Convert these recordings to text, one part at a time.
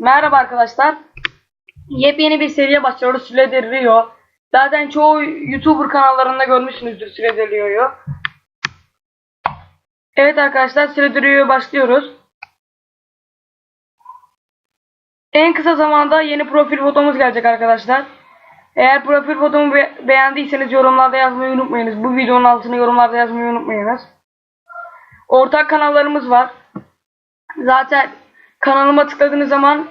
Merhaba arkadaşlar. Yepyeni bir seriye başlıyoruz. Süredir Rio. Zaten çoğu YouTuber kanallarında görmüşsünüzdür Süredir Rio'yu. Evet arkadaşlar Süredir Rio'ya başlıyoruz. En kısa zamanda yeni profil fotomuz gelecek arkadaşlar. Eğer profil fotomu be- beğendiyseniz yorumlarda yazmayı unutmayınız. Bu videonun altına yorumlarda yazmayı unutmayınız. Ortak kanallarımız var. Zaten kanalıma tıkladığınız zaman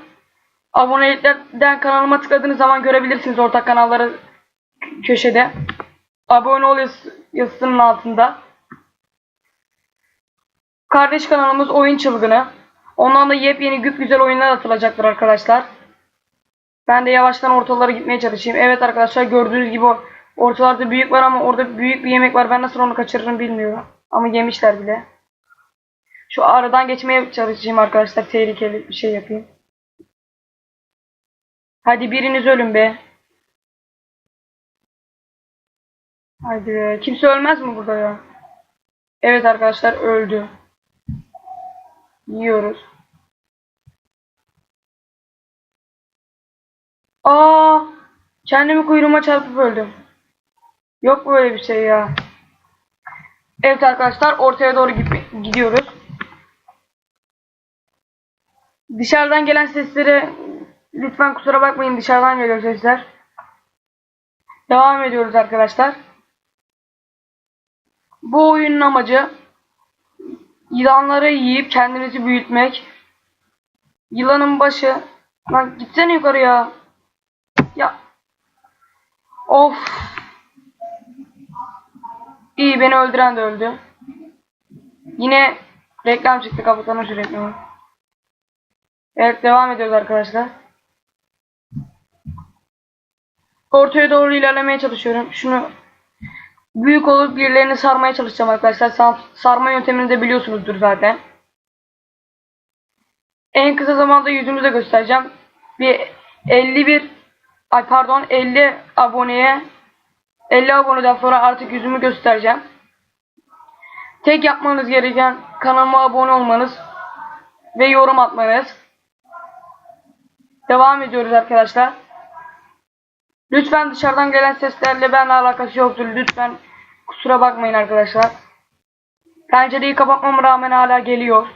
aboneliklerden kanalıma tıkladığınız zaman görebilirsiniz ortak kanalları köşede. Abone ol yaz- yazısının altında. Kardeş kanalımız Oyun Çılgını. Ondan da yepyeni güp güzel oyunlar atılacaktır arkadaşlar. Ben de yavaştan ortalara gitmeye çalışayım. Evet arkadaşlar gördüğünüz gibi ortalarda büyük var ama orada büyük bir yemek var. Ben nasıl onu kaçırırım bilmiyorum. Ama yemişler bile. Şu aradan geçmeye çalışacağım arkadaşlar. Tehlikeli bir şey yapayım. Hadi biriniz ölün be. Hadi be. Kimse ölmez mi burada ya? Evet arkadaşlar öldü. Yiyoruz. Aa! Kendimi kuyruğuma çarpıp öldüm. Yok böyle bir şey ya. Evet arkadaşlar ortaya doğru gidiyoruz. Dışarıdan gelen sesleri lütfen kusura bakmayın dışarıdan geliyor sesler. Devam ediyoruz arkadaşlar. Bu oyunun amacı yılanları yiyip kendinizi büyütmek. Yılanın başı lan gitsene yukarıya. Ya of. İyi beni öldüren de öldü. Yine reklam çıktı kapatalım şu reklamı. Evet devam ediyoruz arkadaşlar. Ortaya doğru ilerlemeye çalışıyorum. Şunu büyük olup birilerini sarmaya çalışacağım arkadaşlar. Sar- Sarma yöntemini de biliyorsunuzdur zaten. En kısa zamanda yüzümü de göstereceğim. Bir 51 ay pardon 50 aboneye 50 aboneden sonra artık yüzümü göstereceğim. Tek yapmanız gereken kanalıma abone olmanız ve yorum atmanız. Devam ediyoruz arkadaşlar. Lütfen dışarıdan gelen seslerle benimle alakası yoktur. Lütfen kusura bakmayın arkadaşlar. Pencereyi kapatmama rağmen hala geliyor.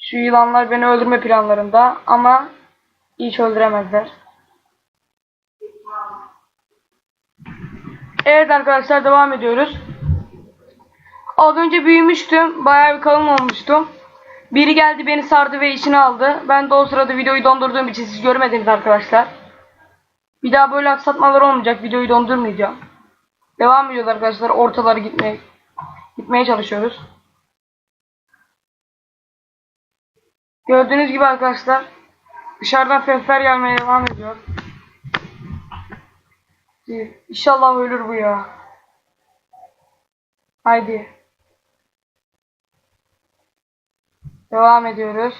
Şu yılanlar beni öldürme planlarında ama hiç öldüremezler. Evet arkadaşlar devam ediyoruz. Az önce büyümüştüm. Bayağı bir kalın olmuştum. Biri geldi beni sardı ve içine aldı. Ben de o sırada videoyu dondurduğum için siz görmediniz arkadaşlar. Bir daha böyle aksatmalar olmayacak. Videoyu dondurmayacağım. Devam ediyoruz arkadaşlar. Ortaları gitmeye gitmeye çalışıyoruz. Gördüğünüz gibi arkadaşlar dışarıdan sesler gelmeye devam ediyor. İnşallah ölür bu ya. Haydi. Devam ediyoruz.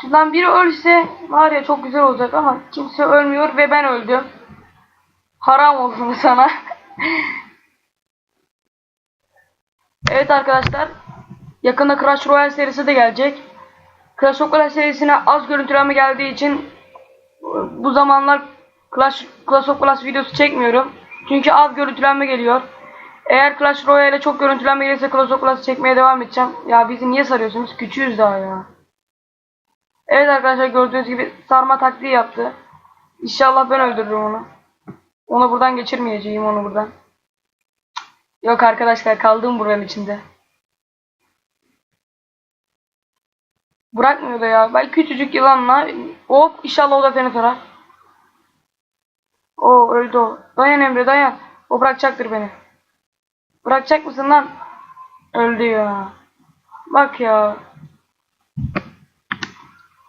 Şuradan biri ölse var ya çok güzel olacak ama kimse ölmüyor ve ben öldüm. Haram olsun sana. evet arkadaşlar. Yakında Crash Royale serisi de gelecek. Clash of Clans serisine az görüntülenme geldiği için bu zamanlar Clash, Clash of Clans videosu çekmiyorum. Çünkü az görüntülenme geliyor. Eğer Clash Royale'e çok görüntülenme gelirse Clash of Clans çekmeye devam edeceğim. Ya bizi niye sarıyorsunuz? Küçüğüz daha ya. Evet arkadaşlar gördüğünüz gibi sarma taktiği yaptı. İnşallah ben öldürürüm onu. Onu buradan geçirmeyeceğim onu buradan. Yok arkadaşlar kaldım buranın içinde. Bırakmıyor da ya. Ben küçücük yılanla hop inşallah o da seni sarar. O öldü o. Dayan Emre dayan. O bırakacaktır beni. Bırakacak mısın lan? Öldü ya. Bak ya.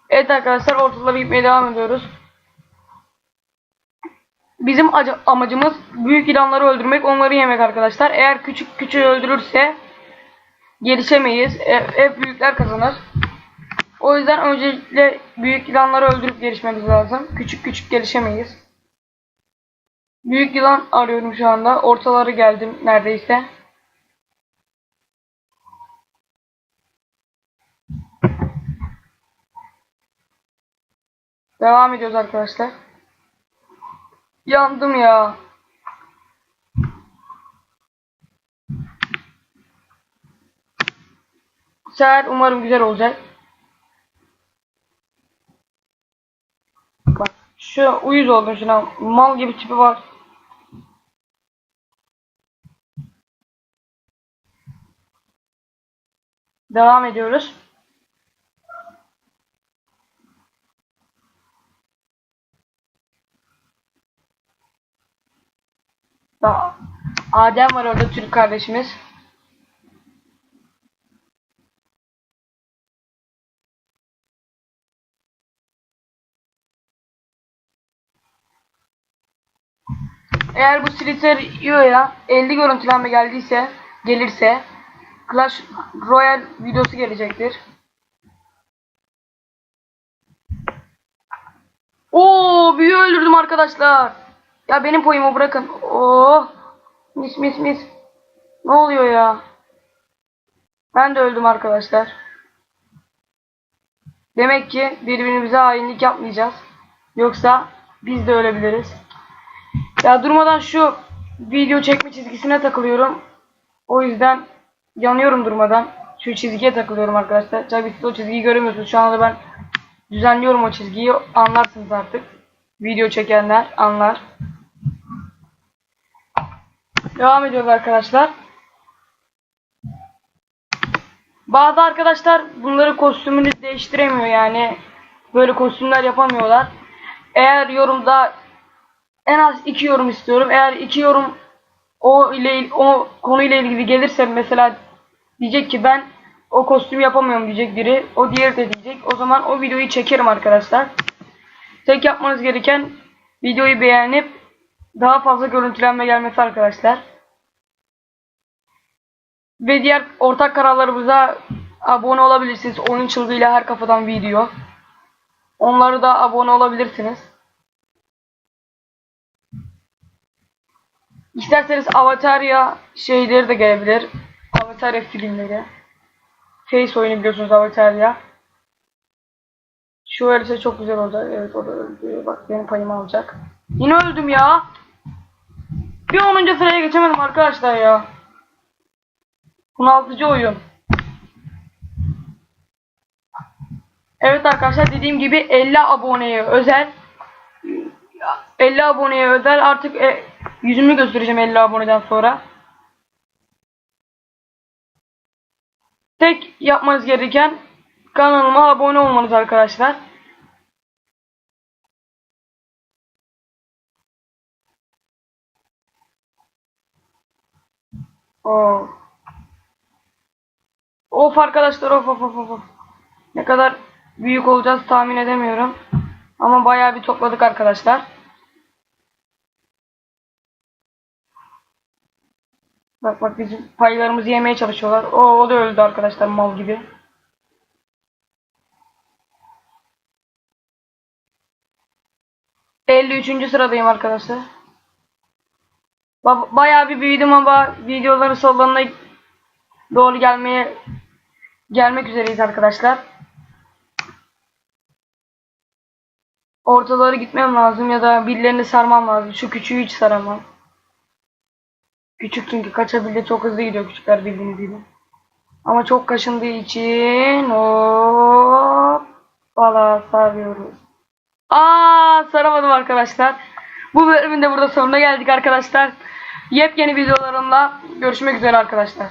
Evet arkadaşlar ortalara gitmeye devam ediyoruz. Bizim acı- amacımız büyük ilanları öldürmek, onları yemek arkadaşlar. Eğer küçük küçüğü öldürürse gelişemeyiz. Hep büyükler kazanır. O yüzden öncelikle büyük yılanları öldürüp gelişmemiz lazım. Küçük küçük gelişemeyiz. Büyük yılan arıyorum şu anda. Ortaları geldim neredeyse. Devam ediyoruz arkadaşlar. Yandım ya. Bu sefer umarım güzel olacak. Bak şu uyuz oldum şuna. Mal gibi tipi var. Devam ediyoruz. Daha Adem var orada Türk kardeşimiz. Eğer bu Slitherio'ya 50 görüntülenme geldiyse, gelirse Clash Royale videosu gelecektir. Oo, büyü öldürdüm arkadaşlar. Ya benim payımı bırakın. Oh. Mis mis mis. Ne oluyor ya? Ben de öldüm arkadaşlar. Demek ki birbirimize hainlik yapmayacağız. Yoksa biz de ölebiliriz. Ya durmadan şu video çekme çizgisine takılıyorum. O yüzden yanıyorum durmadan. Şu çizgiye takılıyorum arkadaşlar. Tabii siz o çizgiyi göremiyorsunuz. Şu anda ben düzenliyorum o çizgiyi. Anlarsınız artık. Video çekenler anlar. Devam ediyoruz arkadaşlar. Bazı arkadaşlar bunları kostümünü değiştiremiyor yani. Böyle kostümler yapamıyorlar. Eğer yorumda en az iki yorum istiyorum. Eğer iki yorum o ile o konuyla ilgili gelirse mesela diyecek ki ben o kostüm yapamıyorum diyecek biri. O diğeri de diyecek. O zaman o videoyu çekerim arkadaşlar. Tek yapmanız gereken videoyu beğenip daha fazla görüntülenme gelmesi arkadaşlar. Ve diğer ortak kanallarımıza abone olabilirsiniz. Oyun çılgıyla her kafadan video. Onları da abone olabilirsiniz. İsterseniz Avatarya şeyleri de gelebilir. Avatarya filmleri. Face oyunu biliyorsunuz Avatarya. Şu verirse çok güzel olacak. Evet o da öldü. Bak benim payımı alacak. Yine öldüm ya. Bir 10. sıraya geçemedim arkadaşlar ya. Bunaltıcı oyun. Evet arkadaşlar dediğim gibi 50 aboneye özel 50 aboneye özel artık e, yüzümü göstereceğim 50 aboneden sonra. Tek yapmanız gereken kanalıma abone olmanız arkadaşlar. Oo. Of arkadaşlar of of of of. Ne kadar büyük olacağız tahmin edemiyorum. Ama bayağı bir topladık arkadaşlar. Bak bak bizim paylarımızı yemeye çalışıyorlar. O, o da öldü arkadaşlar mal gibi. Elli üçüncü sıradayım arkadaşlar. Ba bayağı bir büyüdüm ama videoların sonlarına doğru gelmeye gelmek üzereyiz arkadaşlar. Ortaları gitmem lazım ya da birilerini sarmam lazım. Şu küçüğü hiç saramam. Küçük çünkü kaçabildi çok hızlı gidiyor küçükler bildiğiniz gibi. Ama çok kaşındığı için hop valla sarıyoruz. Aa saramadım arkadaşlar. Bu bölümün de burada sonuna geldik arkadaşlar. Yepyeni videolarımla görüşmek üzere arkadaşlar.